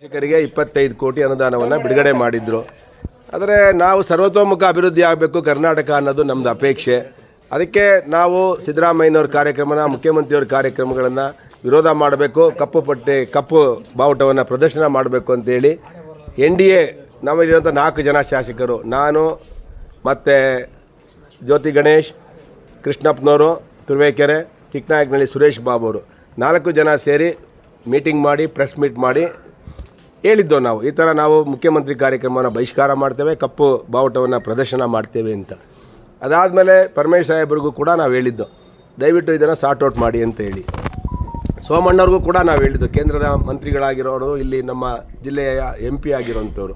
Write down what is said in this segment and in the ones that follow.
ಶಿಕ್ಷಕರಿಗೆ ಇಪ್ಪತ್ತೈದು ಕೋಟಿ ಅನುದಾನವನ್ನು ಬಿಡುಗಡೆ ಮಾಡಿದ್ರು. ಆದರೆ ನಾವು ಸರ್ವತೋಮುಖ ಅಭಿವೃದ್ಧಿ ಆಗಬೇಕು ಕರ್ನಾಟಕ ಅನ್ನೋದು ನಮ್ಮದು ಅಪೇಕ್ಷೆ. ಅದಕ್ಕೆ ನಾವು ಸಿದ್ದರಾಮಯ್ಯನವ್ರ ಕಾರ್ಯಕ್ರಮನ, ಮುಖ್ಯಮಂತ್ರಿಯವ್ರ ಕಾರ್ಯಕ್ರಮಗಳನ್ನು ವಿರೋಧ ಮಾಡಬೇಕು, ಕಪ್ಪು ಪಟ್ಟೆ, ಕಪ್ಪು ಬಾವುಟವನ್ನು ಪ್ರದರ್ಶನ ಮಾಡಬೇಕು ಅಂತೇಳಿ ಎನ್ ಡಿ ಎ ನಮ್ಮಲ್ಲಿರುವಂಥ ನಾಲ್ಕು ಜನ ಶಾಸಕರು, ನಾನು ಮತ್ತು ಜ್ಯೋತಿ ಗಣೇಶ್, ಕೃಷ್ಣಪ್ಪನವರು, ತುರುವೇಕೆರೆ, ಚಿಕ್ಕನಾಯಕನಹಳ್ಳಿ ಸುರೇಶ್ ಬಾಬು ಅವರು. ನಾಲ್ಕು ಜನ ಸೇರಿ ಮೀಟಿಂಗ್ ಮಾಡಿ ಪ್ರೆಸ್ ಮೀಟ್ ಮಾಡಿ ಹೇಳಿದ್ದೋ ನಾವು. ಈ ಥರ ನಾವು ಮುಖ್ಯಮಂತ್ರಿ ಕಾರ್ಯಕ್ರಮವನ್ನು ಬಹಿಷ್ಕಾರ ಮಾಡ್ತೇವೆ, ಕಪ್ಪು ಬಾವುಟವನ್ನು ಪ್ರದರ್ಶನ ಮಾಡ್ತೇವೆ ಅಂತ. ಅದಾದಮೇಲೆ ಪರಮೇಶ್ ಸಾಹೇಬ್ರಿಗೂ ಕೂಡ ನಾವು ಹೇಳಿದ್ದು. ದಯವಿಟ್ಟು ಇದನ್ನು ಸಾರ್ಟ್ ಔಟ್ ಮಾಡಿ ಅಂತ ಹೇಳಿ. ಸೋಮಣ್ಣವ್ರಿಗೂ ಕೂಡ ನಾವು ಹೇಳಿದ್ದು. ಕೇಂದ್ರದ ಮಂತ್ರಿಗಳಾಗಿರೋರು, ಇಲ್ಲಿ ನಮ್ಮ ಜಿಲ್ಲೆಯ ಎಂ ಪಿ ಆಗಿರೋಂಥವ್ರು.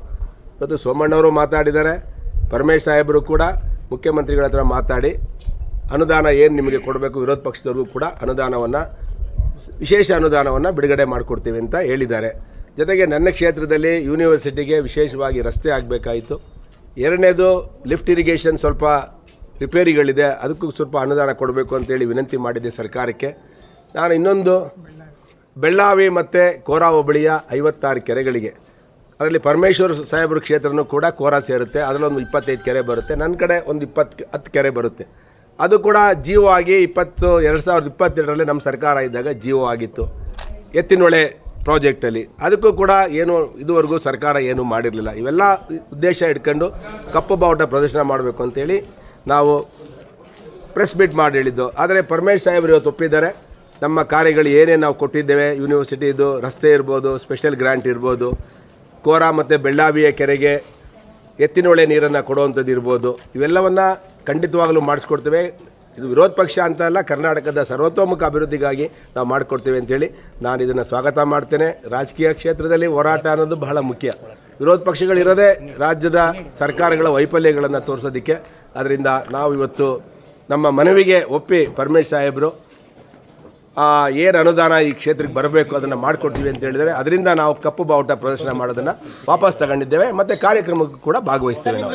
ಇವತ್ತು ಸೋಮಣ್ಣವರು ಮಾತಾಡಿದ್ದಾರೆ. ಪರಮೇಶ್ ಸಾಹೇಬರು ಕೂಡ ಮುಖ್ಯಮಂತ್ರಿಗಳ ಹತ್ರ ಮಾತಾಡಿ, ಅನುದಾನ ಏನು ನಿಮಗೆ ಕೊಡಬೇಕು, ವಿರೋಧ ಪಕ್ಷದವ್ರಿಗೂ ಕೂಡ ಅನುದಾನವನ್ನು, ವಿಶೇಷ ಅನುದಾನವನ್ನು ಬಿಡುಗಡೆ ಮಾಡಿಕೊಡ್ತೀವಿ ಅಂತ ಹೇಳಿದ್ದಾರೆ. ಜೊತೆಗೆ ನನ್ನ ಕ್ಷೇತ್ರದಲ್ಲಿ ಯೂನಿವರ್ಸಿಟಿಗೆ ವಿಶೇಷವಾಗಿ ರಸ್ತೆ ಆಗಬೇಕಾಯಿತು. ಎರಡನೇದು ಲಿಫ್ಟ್ ಇರಿಗೇಷನ್ ಸ್ವಲ್ಪ ರಿಪೇರಿಗಳಿದೆ. ಅದಕ್ಕೂ ಸ್ವಲ್ಪ ಅನುದಾನ ಕೊಡಬೇಕು ಅಂತೇಳಿ ವಿನಂತಿ ಮಾಡಿದೆ ಸರ್ಕಾರಕ್ಕೆ. ನಾನು ಇನ್ನೊಂದು ಬೆಳ್ಳಾವಿ ಮತ್ತು ಕೋರಾ ಹೋಬಳಿಯ ಐವತ್ತಾರು ಕೆರೆಗಳಿಗೆ. ಅದರಲ್ಲಿ ಪರಮೇಶ್ವರ ಸಾಹೇಬ್ರ ಕ್ಷೇತ್ರನೂ ಕೂಡ ಕೋರಾ ಸೇರುತ್ತೆ. ಅದರಲ್ಲೊಂದು ಇಪ್ಪತ್ತೈದು ಕೆರೆ ಬರುತ್ತೆ. ನನ್ನ ಕಡೆ ಒಂದು ಇಪ್ಪತ್ತು ಹತ್ತು ಕೆರೆ ಬರುತ್ತೆ. ಅದು ಕೂಡ ಜೀವೋ ಆಗಿ ಇಪ್ಪತ್ತು, ಎರಡು ಸಾವಿರದ ಇಪ್ಪತ್ತೆರಡರಲ್ಲಿ ನಮ್ಮ ಸರ್ಕಾರ ಇದ್ದಾಗ ಜೀವೋ ಆಗಿತ್ತು. ಎತ್ತಿನೊಳೆ ಪ್ರಾಜೆಕ್ಟಲ್ಲಿ. ಅದಕ್ಕೂ ಕೂಡ ಏನು ಇದುವರೆಗೂ ಸರ್ಕಾರ ಏನೂ ಮಾಡಿರಲಿಲ್ಲ. ಇವೆಲ್ಲ ಉದ್ದೇಶ ಇಟ್ಕೊಂಡು ಕಪ್ಪು ಬಾವುಟ ಪ್ರದರ್ಶನ ಮಾಡಬೇಕು ಅಂತೇಳಿ ನಾವು ಪ್ರೆಸ್ ಮೀಟ್ ಮಾಡಿ ಹೇಳಿದ್ದು. ಆದರೆ ಪರಮೇಶ್ ಸಾಹೇಬರು ಇವತ್ತು ಒಪ್ಪಿದ್ದಾರೆ. ನಮ್ಮ ಕಾರ್ಯಗಳು ಏನೇನು ನಾವು ಕೊಟ್ಟಿದ್ದೇವೆ, ಯೂನಿವರ್ಸಿಟಿದು ರಸ್ತೆ ಇರ್ಬೋದು, ಸ್ಪೆಷಲ್ ಗ್ರ್ಯಾಂಟ್ ಇರ್ಬೋದು, ಕೋರಾ ಮತ್ತು ಬೆಳ್ಳಾವಿಯ ಕೆರೆಗೆ ಎತ್ತಿನೊಳೆ ನೀರನ್ನು ಕೊಡುವಂಥದ್ದು ಇರ್ಬೋದು, ಇವೆಲ್ಲವನ್ನು ಖಂಡಿತವಾಗಲೂ ಮಾಡಿಸ್ಕೊಡ್ತೇವೆ. ಇದು ವಿರೋಧ ಪಕ್ಷ ಅಂತ ಅಲ್ಲ, ಕರ್ನಾಟಕದ ಸರ್ವತೋಮುಖ ಅಭಿವೃದ್ಧಿಗಾಗಿ ನಾವು ಮಾಡಿಕೊಡ್ತೇವೆ ಅಂತೇಳಿ ನಾನು ಇದನ್ನು ಸ್ವಾಗತ ಮಾಡ್ತೇನೆ. ರಾಜಕೀಯ ಕ್ಷೇತ್ರದಲ್ಲಿ ಹೋರಾಟ ಅನ್ನೋದು ಬಹಳ ಮುಖ್ಯ. ವಿರೋಧ ಪಕ್ಷಗಳಿರೋದೇ ರಾಜ್ಯದ ಸರ್ಕಾರಗಳ ವೈಫಲ್ಯಗಳನ್ನು ತೋರಿಸೋದಕ್ಕೆ. ಅದರಿಂದ ನಾವು ಇವತ್ತು ನಮ್ಮ ಮನವಿಗೆ ಒಪ್ಪಿ ಪರಮೇಶ್ ಸಾಹೇಬರು ಏನು ಅನುದಾನ ಈ ಕ್ಷೇತ್ರಕ್ಕೆ ಬರಬೇಕು ಅದನ್ನು ಮಾಡಿಕೊಡ್ತೀವಿ ಅಂತ ಹೇಳಿದರೆ ಅದರಿಂದ ನಾವು ಕಪ್ಪು ಬಾವುಟ ಪ್ರದರ್ಶನ ಮಾಡೋದನ್ನು ವಾಪಸ್ ತಗೊಂಡಿದ್ದೇವೆ ಮತ್ತು ಕಾರ್ಯಕ್ರಮಕ್ಕೂ ಕೂಡ ಭಾಗವಹಿಸ್ತೇವೆ ನಾವು.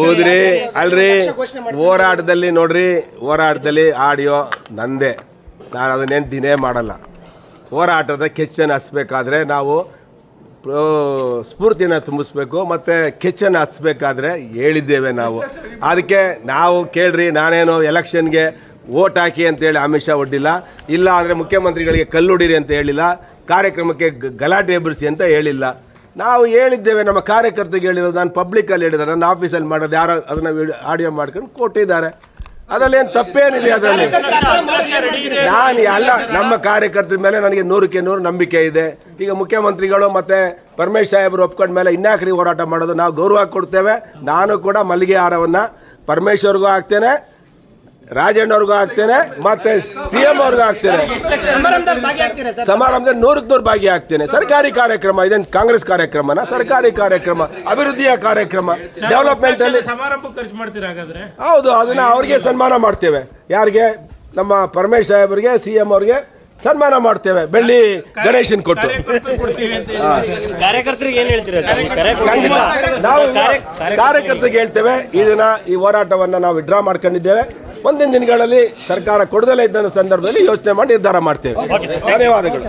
ಹೌದ್ರಿ, ಅಲ್ರಿ, ಹೋರಾಟದಲ್ಲಿ ನೋಡ್ರಿ, ಹೋರಾಟದಲ್ಲಿ ಆಡಿಯೋ ನಂದೇ. ನಾನು ಅದನ್ನೇನು ದಿನೇ ಮಾಡಲ್ಲ. ಹೋರಾಟದ ಕೆಚ್ಚನ್ನು ಹಸ್ಬೇಕಾದ್ರೆ ನಾವು ಸ್ಫೂರ್ತಿನ ತುಂಬಿಸ್ಬೇಕು, ಮತ್ತು ಕೆಚ್ಚನ್ನು ಹಚ್ಬೇಕಾದ್ರೆ ಹೇಳಿದ್ದೇವೆ ನಾವು. ಅದಕ್ಕೆ ನಾವು ಕೇಳ್ರಿ, ನಾನೇನು ಎಲೆಕ್ಷನ್ಗೆ ಓಟ್ ಹಾಕಿ ಅಂತೇಳಿ ಅಮಿತ್ ಶಾ ಒಡ್ಡಿಲ್ಲ. ಇಲ್ಲ ಅಂದರೆ ಮುಖ್ಯಮಂತ್ರಿಗಳಿಗೆ ಕಲ್ಲುಡಿರಿ ಅಂತ ಹೇಳಿಲ್ಲ. ಕಾರ್ಯಕ್ರಮಕ್ಕೆ ಗಲಾಟೆ ಎಬ್ಬರಿಸಿ ಅಂತ ಹೇಳಿಲ್ಲ. ನಾವು ಹೇಳಿದ್ದೇವೆ, ನಮ್ಮ ಕಾರ್ಯಕರ್ತರಿಗೆ ಹೇಳಿರೋದು, ನಾನು ಪಬ್ಲಿಕಲ್ಲಿ ಹೇಳಿದ್ದಾರೆ ನನ್ನ ಆಫೀಸಲ್ಲಿ ಮಾಡೋದು ಯಾರೋ ಅದನ್ನು ಆಡಿಯೋ ಮಾಡ್ಕೊಂಡು ಕೊಟ್ಟಿದ್ದಾರೆ. ಅದರಲ್ಲಿ ಏನು ತಪ್ಪೇನಿದೆ ಅದರಲ್ಲಿ? ನಾನು ಅಲ್ಲ, ನಮ್ಮ ಕಾರ್ಯಕರ್ತರ ಮೇಲೆ ನನಗೆ ನೂರಕ್ಕೆ ನೂರು ನಂಬಿಕೆ ಇದೆ. ಈಗ ಮುಖ್ಯಮಂತ್ರಿಗಳು ಮತ್ತೆ ಪರಮೇಶ್ ಸಾಹೇಬರು ಒಪ್ಕೊಂಡ ಮೇಲೆ ಇನ್ಯಾಕ್ರಿ ಹೋರಾಟ ಮಾಡೋದು ನಾವು ಗೌರವ ಕೊಡ್ತೇವೆ. ನಾನು ಕೂಡ ಮಲ್ಲಿಗೆ ಹಾರವನ್ನು ಪರಮೇಶ್ವರ್ಗೂ ಹಾಕ್ತೇನೆ. ರಾಜಣ್ಣವ್ರಿಗೂ ಹಾಕ್ತೇನೆ ಮತ್ತೆ ಸಿ ಎಂ ಅವ್ರಿಗೂ ಹಾಕ್ತೇನೆ. ಸಮಾರಂಭದಲ್ಲಿ ಭಾಗಿಯಾಗ್ತೀರಾ ಸರ್? ಸಮಾರಂಭದಲ್ಲಿ ನೂರಕ್ಕೆ ನೂರು ಭಾಗಿಯಾಗ್ತೇನೆ. ಸರ್ಕಾರಿ ಕಾರ್ಯಕ್ರಮ ಇದೇನು ಕಾಂಗ್ರೆಸ್ ಕಾರ್ಯಕ್ರಮನ? ಸರ್ಕಾರಿ ಕಾರ್ಯಕ್ರಮ ಅಭಿವೃದ್ಧಿಯ ಕಾರ್ಯಕ್ರಮ ಡೆವಲಪ್ಮೆಂಟ್ ಅಲ್ಲಿ ಸಮಾರಂಭ ಖರ್ಚು ಮಾಡ್ತೀರಾ ಹಾಗಾದ್ರೆ? ಹೌದು ಅದನ್ನ ಅವ್ರಿಗೆ ಸನ್ಮಾನ ಮಾಡ್ತೇವೆ. ಯಾರಿಗೆ? ನಮ್ಮ ಪರಮೇಶ್ ಸಾಹೇಬರಿಗೆ ಸಿ ಎಂ ಅವ್ರಿಗೆ. ಸನ್ಮಾನ ಮಾಡ್ತೇವೆ. ಬೆಳ್ಳಿ ಗಣೇಶನ್ ಕೊಟ್ಟು. ಕೊಡ್ತೀವಿ ಅಂತ ಹೇಳಿ. ಕಾರ್ಯಕರ್ತರಿಗೆ ಏನ್ ಹೇಳ್ತೀರಾ ಸರ್? ಖಂಡಿತ? ನಾವು ಕಾರ್ಯ- ಕಾರ್ಯಕರ್ತರಿಗೆ ಹೇಳ್ತೇವೆ. ಇದನ್ನ ಈ ಹೋರಾಟವನ್ನ ನಾವು ವಿಡ್ರಾ ಮಾಡ್ಕೊಂಡಿದ್ದೇವೆ. ಮುಂದಿನ ದಿನಗಳಲ್ಲಿ ಸರ್ಕಾರ ಕೊಡದಲೇ ಇದ್ದ ಸಂದರ್ಭದಲ್ಲಿ ಯೋಚನೆ ಮಾಡಿ ನಿರ್ಧಾರ ಮಾಡ್ತೇವೆ. ಧನ್ಯವಾದಗಳು.